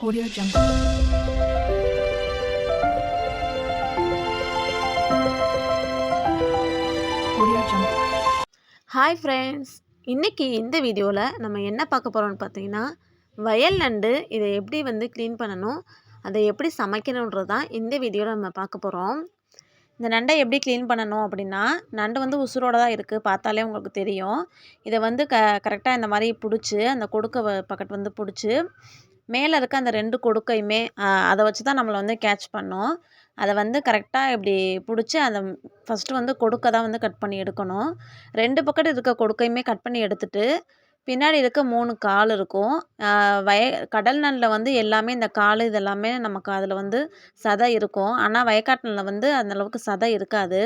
Audio Jungle. Audio Jungle. Hi friends இன்றைக்கி இந்த வீடியோவில் நம்ம என்ன பார்க்க போகிறோம்னு பார்த்தீங்கன்னா வயல் நண்டு இதை எப்படி வந்து க்ளீன் பண்ணணும் அதை எப்படி சமைக்கணுன்றது தான் இந்த வீடியோவில் நம்ம பார்க்க போகிறோம் இந்த நண்டை எப்படி க்ளீன் பண்ணணும் அப்படின்னா நண்டு வந்து உசுரோட தான் இருக்குது பார்த்தாலே உங்களுக்கு தெரியும் இதை வந்து க கரெக்டாக இந்த மாதிரி பிடிச்சி அந்த கொடுக்க பக்கெட் வந்து பிடிச்சி மேலே இருக்க அந்த ரெண்டு கொடுக்கையுமே அதை வச்சு தான் நம்மளை வந்து கேட்ச் பண்ணோம். அதை வந்து கரெக்டாக இப்படி பிடிச்சி அதை ஃபஸ்ட்டு வந்து கொடுக்க தான் வந்து கட் பண்ணி எடுக்கணும். ரெண்டு பக்கத்து இருக்க கொடுக்கையுமே கட் பண்ணி எடுத்துட்டு பின்னாடி இருக்க மூணு கால் இருக்கும். வய கடல் நல்ல வந்து எல்லாமே இந்த கால் இதெல்லாமே நமக்கு அதில் வந்து சதை இருக்கும். ஆனால் வயக்காட்டினில் வந்து அந்த அளவுக்கு சதை இருக்காது.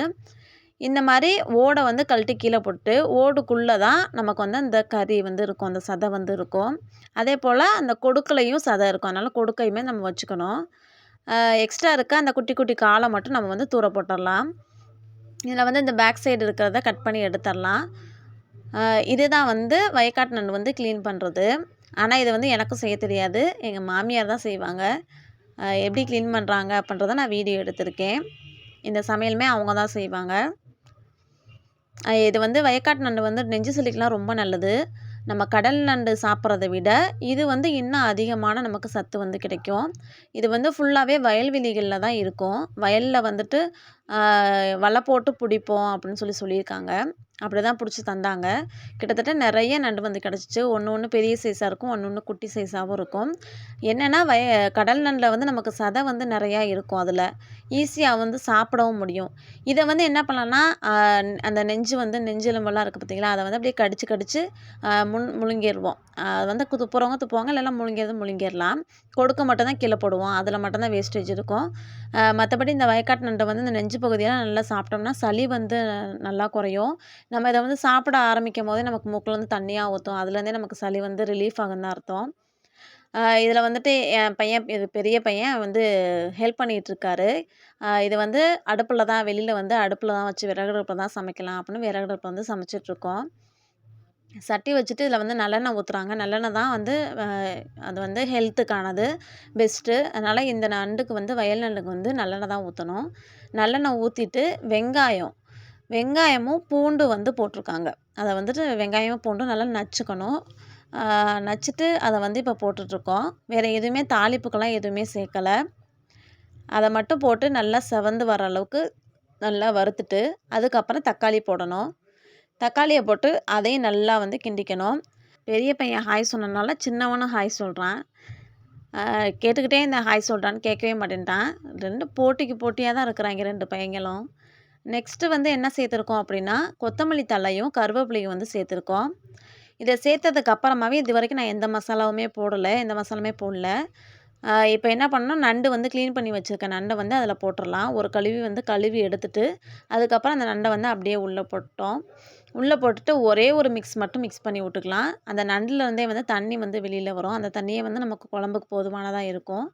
இந்த மாதிரி ஓடை வந்து கழட்டி கீழே போட்டு ஓடுக்குள்ளே தான் நமக்கு வந்து அந்த கறி வந்து இருக்கும் அந்த சதை வந்து இருக்கும். அதே போல் அந்த கொடுக்கலையும் சதை இருக்கும். அதனால் கொடுக்கையுமே நம்ம வச்சுக்கணும். எக்ஸ்ட்ரா இருக்க அந்த குட்டி குட்டி காலை மட்டும் நம்ம வந்து தூர போட்டுடலாம். இதில் வந்து இந்த பேக் சைடு இருக்கிறத கட் பண்ணி எடுத்துடலாம். இதுதான் வந்து வயக்காட்டு நண்டு வந்து க்ளீன் பண்ணுறது ஆனால் இது வந்து எனக்கும் செய்ய தெரியாது. எங்கள் மாமியார் தான் செய்வாங்க. எப்படி க்ளீன் பண்ணுறாங்க அப்படின்றத நான் வீடியோ எடுத்திருக்கேன். இந்த சமையலுமே அவங்க தான் செய்வாங்க. இது வந்து வயக்காட்டு நண்டு வந்து நெஞ்சு சளிக்கெலாம் ரொம்ப நல்லது. நம்ம கடல் நண்டு சாப்பிட்றத விட இது வந்து இன்னும் அதிகமான நமக்கு சத்து வந்து கிடைக்கும். இது வந்து ஃபுல்லாகவே வயல்வெளிகளில் தான் இருக்கும். வயலில் வந்துட்டு வலை போட்டு பிடிப்போம் அப்படின்னு சொல்லி சொல்லியிருக்காங்க. அப்படி தான் பிடிச்சி தந்தாங்க. கிட்டத்தட்ட நிறைய நண்டு வந்து கிடச்சிச்சு. ஒன்று ஒன்று பெரிய சைஸாக இருக்கும் ஒன்று ஒன்று குட்டி சைஸாகவும் இருக்கும். என்னென்னா வய கடல் நண்டில் வந்து நமக்கு சதை வந்து நிறையா இருக்கும் அதில். ஈஸியாக வந்து சாப்பிடவும் முடியும். இதை வந்து என்ன பண்ணலான்னா அந்த நெஞ்சு வந்து நெஞ்செலும்பெல்லாம் இருக்குது பார்த்தீங்களா? அதை வந்து அப்படியே கடிச்சு கடிச்சு முன் முழுங்கிடுவோம் அது வந்து துப்புறவங்க துப்புவாங்க இல்லைன்னா முழுங்கிறது முழுங்கிடலாம். கொடுக்க மட்டும்தான் கீழே போடுவோம். அதில் மட்டும்தான் வேஸ்டேஜ் இருக்கும். மற்றபடி இந்த வயக்காட்டு நண்டை வந்து இந்த நெஞ்சு பகுதியெல்லாம் நல்லா சாப்பிட்டோம்னா சளி வந்து நல்லா குறையும். நம்ம இதை வந்து சாப்பிட ஆரம்பிக்கும் போதே நமக்கு மூக்கில் வந்து தண்ணியாக ஊற்றும் அதுலேருந்தே நமக்கு சளி வந்து ரிலீஃப் ஆகுன்னு தான் அர்த்தம். இதில் வந்துட்டு என் பையன் இது பெரிய பையன் வந்து ஹெல்ப் பண்ணிகிட்ருக்காரு இது வந்து அடுப்பில் தான் வெளியில் வந்து அடுப்பில் தான் வச்சு விறகு அடுப்பில் தான் சமைக்கலாம் அப்படின்னு விறகு அடுப்பில் வந்து சமைச்சிட்ருக்கோம் சட்டி வச்சுட்டு இதில் வந்து நல்லெண்ணெய் ஊற்றுறாங்க நல்லெண்ணெய் தான் வந்து அது வந்து ஹெல்த்துக்கானது பெஸ்ட்டு. அதனால் இந்த நண்டுக்கு வந்து வயல் நண்டுக்கு வந்து நல்லெண்ணெய் தான் ஊற்றணும் நல்லெண்ணெய் ஊற்றிட்டு வெங்காயம் வெங்காயமும் பூண்டு வந்து போட்டிருக்காங்க. அதை வந்துட்டு வெங்காயமும் பூண்டும் நல்லா நச்சுக்கணும். நச்சுட்டு அதை வந்து இப்போ போட்டுட்ருக்கோம். வேறு எதுவுமே தாளிப்புக்கெல்லாம் எதுவுமே சேர்க்கலை. அதை மட்டும் போட்டு நல்லா செவந்து வர அளவுக்கு நல்லா வறுத்துட்டு அதுக்கப்புறம் தக்காளி போடணும். தக்காளியை போட்டு அதையும் நல்லா வந்து கிண்டிக்கணும். பெரிய பையன் ஹாய் சொன்னனால சின்னவனும் ஹாய் சொல்கிறான் கேட்டுக்கிட்டே இந்த ஹாய் சொல்கிறான்னு கேட்கவே மாட்டேன்ட்டான். ரெண்டு போட்டிக்கு போட்டியாக தான் இருக்கிறாங்க ரெண்டு பையங்களும். நெக்ஸ்ட்டு வந்து என்ன சேர்த்துருக்கோம் அப்படின்னா கொத்தமல்லி தழையும் கருவேப்பிலையும் வந்து சேர்த்துருக்கோம். இதை சேர்த்ததுக்கு அப்புறமாவே இது வரைக்கும் நான் எந்த மசாலாவுமே போடலை எந்த மசாலாவுமே போடல. இப்போ என்ன பண்ணணும்? நண்டு வந்து க்ளீன் பண்ணி வச்சுருக்க நண்டை வந்து அதில் போட்டுடலாம். ஒரு கழுவி வந்து கழுவி எடுத்துட்டு அதுக்கப்புறம் அந்த நண்டை வந்து அப்படியே உள்ளே போட்டோம். உள்ளே போட்டுட்டு ஒரே ஒரு மிக்ஸ் மட்டும் மிக்ஸ் பண்ணி விட்டுக்கலாம். அந்த நண்டுலேருந்தே வந்து தண்ணி வந்து வெளியில் வரும். அந்த தண்ணியை வந்து நமக்கு குழம்புக்கு போதுமானதாக இருக்கும்.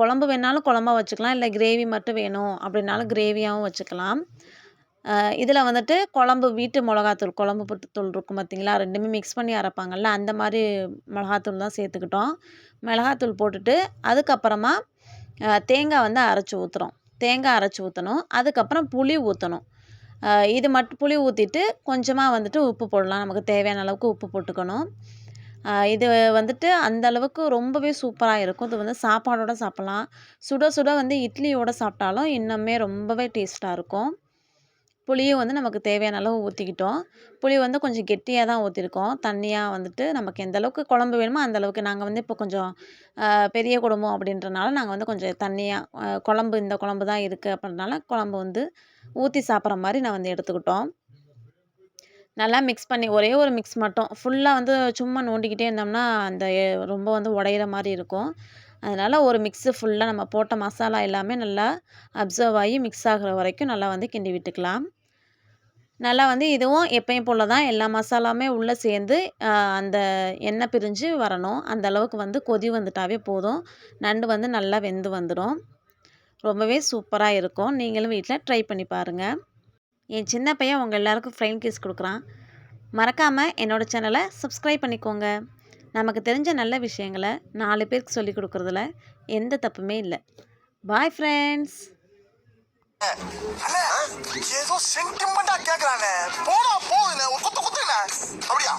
குழம்பு வேணாலும் குழம்பா வச்சுக்கலாம். இல்லை கிரேவி மட்டும் வேணும் அப்படின்னாலும் கிரேவியாகவும் வச்சுக்கலாம். இதில் வந்துட்டு குழம்பு வீட்டு மிளகாத்தூள் குழம்பு தூள் இருக்கும் பார்த்தீங்களா ரெண்டுமே மிக்ஸ் பண்ணி அரைப்பாங்கல்ல அந்த மாதிரி மிளகாத்தூள் தான் சேர்த்துக்கிட்டோம். மிளகாத்தூள் போட்டுட்டு அதுக்கப்புறமா தேங்காய் வந்து அரைச்சி ஊற்றுறோம் தேங்காய் அரைச்சி ஊற்றணும் அதுக்கப்புறம் புளி ஊற்றணும் இது மட்டும் புளி ஊற்றிட்டு கொஞ்சமாக வந்துட்டு உப்பு போடலாம். நமக்கு தேவையான அளவுக்கு உப்பு போட்டுக்கணும். இது வந்துட்டு அந்த அளவுக்கு ரொம்பவே சூப்பராக இருக்கும். இது வந்து சாப்பாடோடு சாப்பிட்லாம். சுட சுட வந்து இட்லியோடு சாப்பிட்டாலும் இன்னுமே ரொம்பவே டேஸ்ட்டாக இருக்கும். புளியும் வந்து நமக்கு தேவையான அளவு ஊற்றிக்கிட்டோம் புளி வந்து கொஞ்சம் கெட்டியாக தான் ஊற்றிருக்கோம் தண்ணியாக வந்துட்டு நமக்கு எந்த அளவுக்கு குழம்பு வேணுமோ அந்த அளவுக்கு நாங்கள் வந்து இப்போ கொஞ்சம் பெரிய குடும்பம் அப்படின்றனால நாங்கள் வந்து கொஞ்சம் தண்ணியாக குழம்பு இந்த குழம்பு தான் இருக்குது அப்படின்றனால குழம்பு வந்து ஊற்றி சாப்பிட்ற மாதிரி நான் வந்து எடுத்துக்கிட்டோம். நல்லா மிக்ஸ் பண்ணி ஒரே ஒரு மிக்ஸ் மட்டும். ஃபுல்லாக வந்து சும்மா நோண்டிக்கிட்டே இருந்தோம்னா அந்த ரொம்ப வந்து உடையிற மாதிரி இருக்கும். அதனால் ஒரு மிக்ஸு ஃபுல்லாக நம்ம போட்ட மசாலா எல்லாமே நல்லா அப்சர்வ் ஆகி மிக்ஸ் ஆகிற வரைக்கும் நல்லா வந்து கிண்டி விட்டுக்கலாம். நல்லா வந்து இதுவும் எப்பயும் போல் தான் எல்லா மசாலாவுமே உள்ளே சேர்ந்து அந்த எண்ணெய் பிரிஞ்சு வரணும். அந்த அளவுக்கு வந்து கொதி வந்துட்டாவே போதும். நண்டு வந்து நல்லா வெந்து வந்துடும். ரொம்பவே சூப்பராக இருக்கும். நீங்களும் வீட்டில் ட்ரை பண்ணி பாருங்கள் என் சின்ன பையன் உங்கள் எல்லாருக்கும் ஃப்ரைன் கேஸ் கொடுக்குறான். மறக்காமல் என்னோடய சேனலை சப்ஸ்கிரைப் பண்ணிக்கோங்க. நமக்கு தெரிஞ்ச நல்ல விஷயங்களை நாலு பேருக்கு சொல்லிக் கொடுக்குறதுல எந்த தப்புமே இல்லை. பாய் ஃப்ரெண்ட்ஸ் ஏதோ சென்டிமெண்டா கேக்குறானே. போடா போகுதுண்ணே ஒரு குத்து குத்துண்ணே அப்படியா?